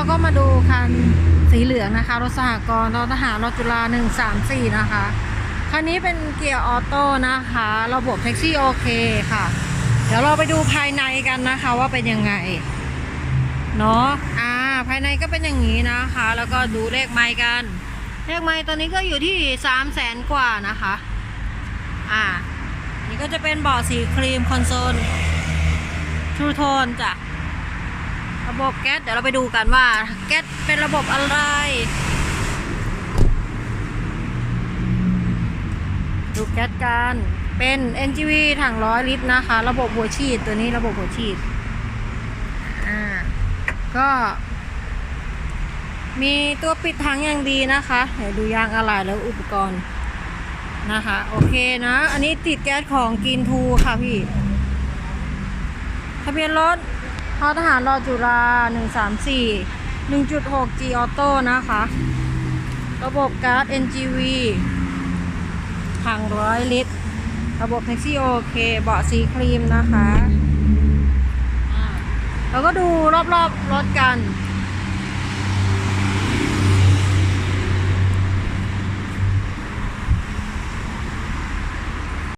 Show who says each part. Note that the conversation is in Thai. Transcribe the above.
Speaker 1: เราก็มาดูคันสีเหลืองนะคะ รถสหกรณ์รถทหารรถจุฬา134 นะคะ คันนี้เป็นเกียร์ออโต้นะคะ ระบบแท็กซี่โอเคค่ะ เดี๋ยวเราไปดูภายในกันนะคะว่าเป็นยังไง เนาะอ่า ภายในก็เป็นอย่างนี้นะคะ แล้วก็ดูเลขไม้กัน เลขไม้ตัวนี้ก็อยู่ที่สามแสนกว่านะคะ อ่า นี่ก็จะเป็นเบาะสีครีมคอนโซลทูโทนจ้ะ ระบบแก๊สเดี๋ยวเราไปดูกันว่า แก๊สเป็นระบบอะไร ดูแก๊สกันเป็น NGV ถังร้อยลิตรนะคะ ระบบหัวฉีดตัวนี้ระบบหัวฉีดอ่าก็มีตัวปิดถังอย่างดีนะคะ เดี๋ยวดูยางอะไหล่แล้วอุปกรณ์นะคะ โอเคนะ อันนี้ติดแก๊สของกินทูค่ะพี่ ทะเบียนรถ ทอทหารรอจุฬา134 1.6 G Auto นะคะ ระบบก๊าซ NGV ถังร้อยลิตร ระบบแท็กซี่โอเค เบาะสีครีมนะคะ แล้วก็ดูรอบๆรถกัน